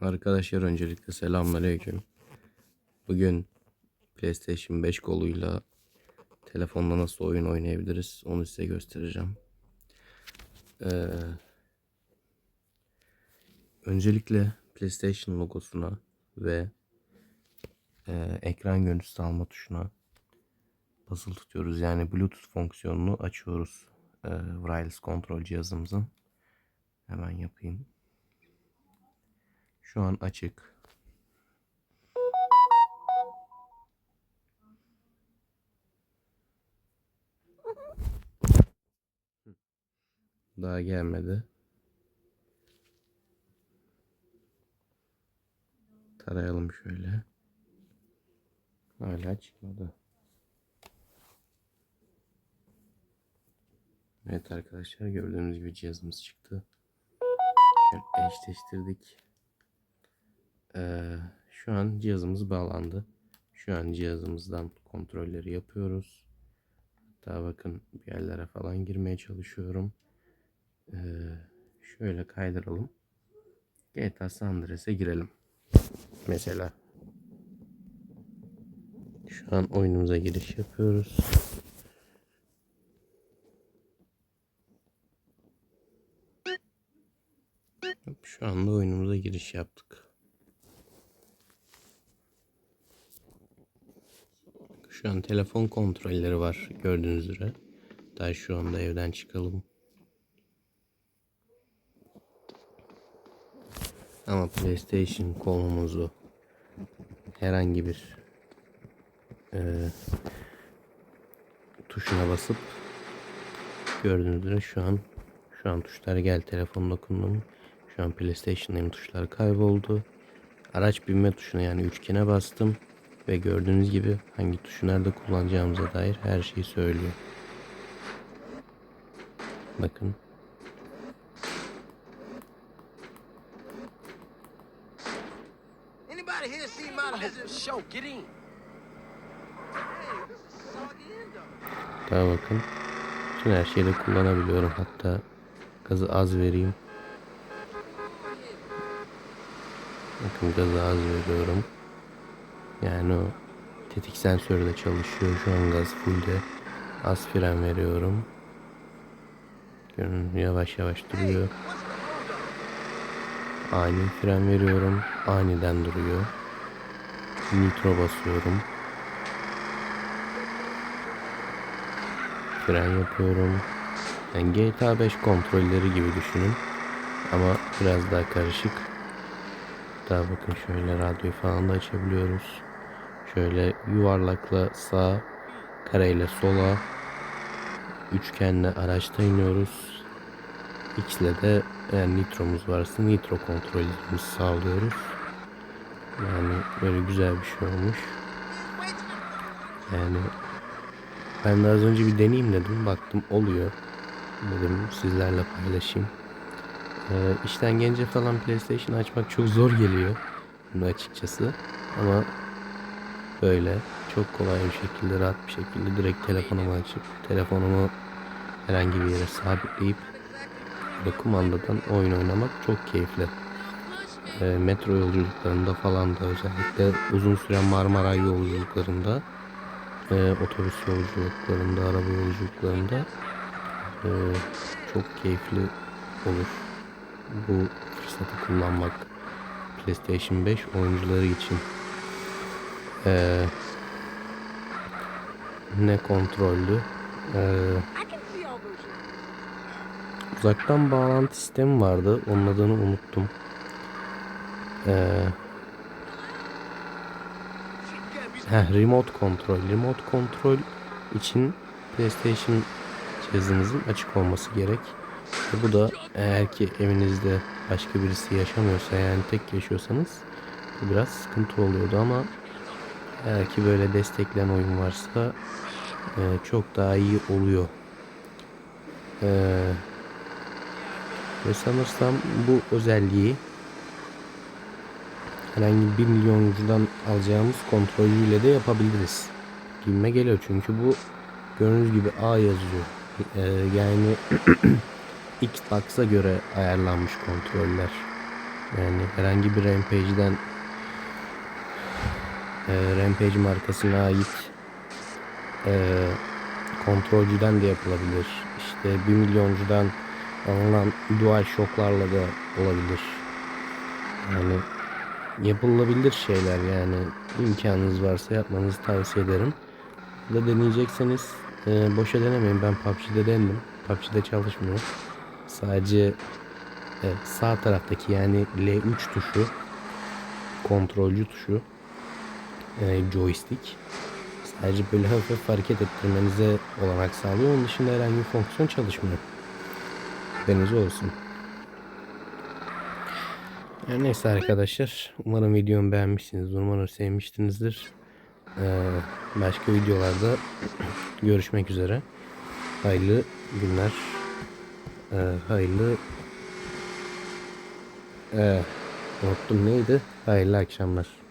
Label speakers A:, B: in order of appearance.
A: Arkadaşlar öncelikle selamünaleyküm. Bugün PlayStation 5 koluyla telefonda nasıl oyun oynayabiliriz onu size göstereceğim. Ee, öncelikle PlayStation logosuna ve e, ekran görüntüsü alma tuşuna basılı tutuyoruz. Yani Bluetooth fonksiyonunu açıyoruz. E, wireless kontrol cihazımızın. Hemen yapayım. Şu an açık. Daha gelmedi. Tarayalım şöyle. Hala çıkmadı. Evet arkadaşlar gördüğünüz gibi cihazımız çıktı. Şöyle eşleştirdik. Şu an cihazımız bağlandı. Şu an cihazımızdan kontrolleri yapıyoruz. Hatta bakın bir yerlere falan girmeye çalışıyorum. Ee, şöyle kaydıralım. GTA San Andreas'e girelim. Mesela. Şu an oyunumuza giriş yapıyoruz. Şu anda oyunumuza giriş yaptık. Şu an telefon kontrolleri var gördüğünüz üzere. Daha şu anda evden çıkalım. Ama PlayStation kolumuzu herhangi bir e, tuşuna basıp gördüğünüz üzere şu an şu an tuşlar gel telefon dokundum. Şu an PlayStation'ın tuşlar kayboldu. Araç binme tuşuna yani üçgene bastım ve gördüğünüz gibi hangi tuşu nerede kullanacağımıza dair her şeyi söylüyor. Bakın.
B: Sardiendo.
A: Daha bakın. Bütün her şeyi de kullanabiliyorum. Hatta gazı az vereyim. Bakın gazı az veriyorum. Yani o tetik sensörü de çalışıyor. Şu an gaz fullde. Az fren veriyorum. Görün yavaş yavaş duruyor. Ani fren veriyorum. Aniden duruyor. Nitro basıyorum. Fren yapıyorum. Yani GTA 5 kontrolleri gibi düşünün. Ama biraz daha karışık. Daha bakın şöyle radyoyu falan da açabiliyoruz. Şöyle yuvarlakla sağ, kareyle sola, üçgenle araçta iniyoruz. X ile de eğer nitromuz varsa nitro kontrolümüzü sağlıyoruz. Yani böyle güzel bir şey olmuş. Yani ben de az önce bir deneyeyim dedim. Baktım oluyor. Dedim sizlerle paylaşayım. Ee, işten gelince falan PlayStation açmak çok zor geliyor. Bunu açıkçası. Ama böyle çok kolay bir şekilde rahat bir şekilde direkt telefonumu açıp telefonumu herhangi bir yere sabitleyip böyle kumandadan oyun oynamak çok keyifli. Ee, metro yolculuklarında falan da özellikle uzun süren Marmara yolculuklarında e, otobüs yolculuklarında, araba yolculuklarında e, çok keyifli olur. Bu fırsatı kullanmak PlayStation 5 oyuncuları için. E, ne kontrollü? E, uzaktan bağlantı sistemi vardı. Onun adını unuttum. Eee Heh, remote kontrol. Remote kontrol için PlayStation cihazınızın açık olması gerek. Bu da eğer ki evinizde başka birisi yaşamıyorsa yani tek yaşıyorsanız bu biraz sıkıntı oluyordu ama eğer ki böyle destekleyen oyun varsa e, çok daha iyi oluyor. E, ve sanırsam bu özelliği herhangi bir milyoncudan alacağımız kontrolüyle de yapabiliriz. Gibime geliyor çünkü bu gördüğünüz gibi A yazıyor. Ee, yani Xbox'a göre ayarlanmış kontroller. Yani herhangi bir Rampage'den e, Rampage markasına ait e, kontrolcüden de yapılabilir. İşte 1 milyoncudan alınan dual şoklarla da olabilir. Yani yapılabilir şeyler yani imkanınız varsa yapmanızı tavsiye ederim. Da deneyecekseniz e, boşa denemeyin. Ben PUBG'de denedim. PUBG'de çalışmıyor. Sadece e, sağ taraftaki yani L3 tuşu kontrolcü tuşu e, joystick sadece böyle hafif hareket ettirmenize olanak sağlıyor. Onun dışında herhangi bir fonksiyon çalışmıyor. Deniz olsun. Yani neyse arkadaşlar. Umarım videomu beğenmişsiniz. Umarım sevmişsinizdir. Ee, başka videolarda görüşmek üzere. Hayırlı günler. Ee, hayırlı ee, unuttum neydi? Hayırlı akşamlar.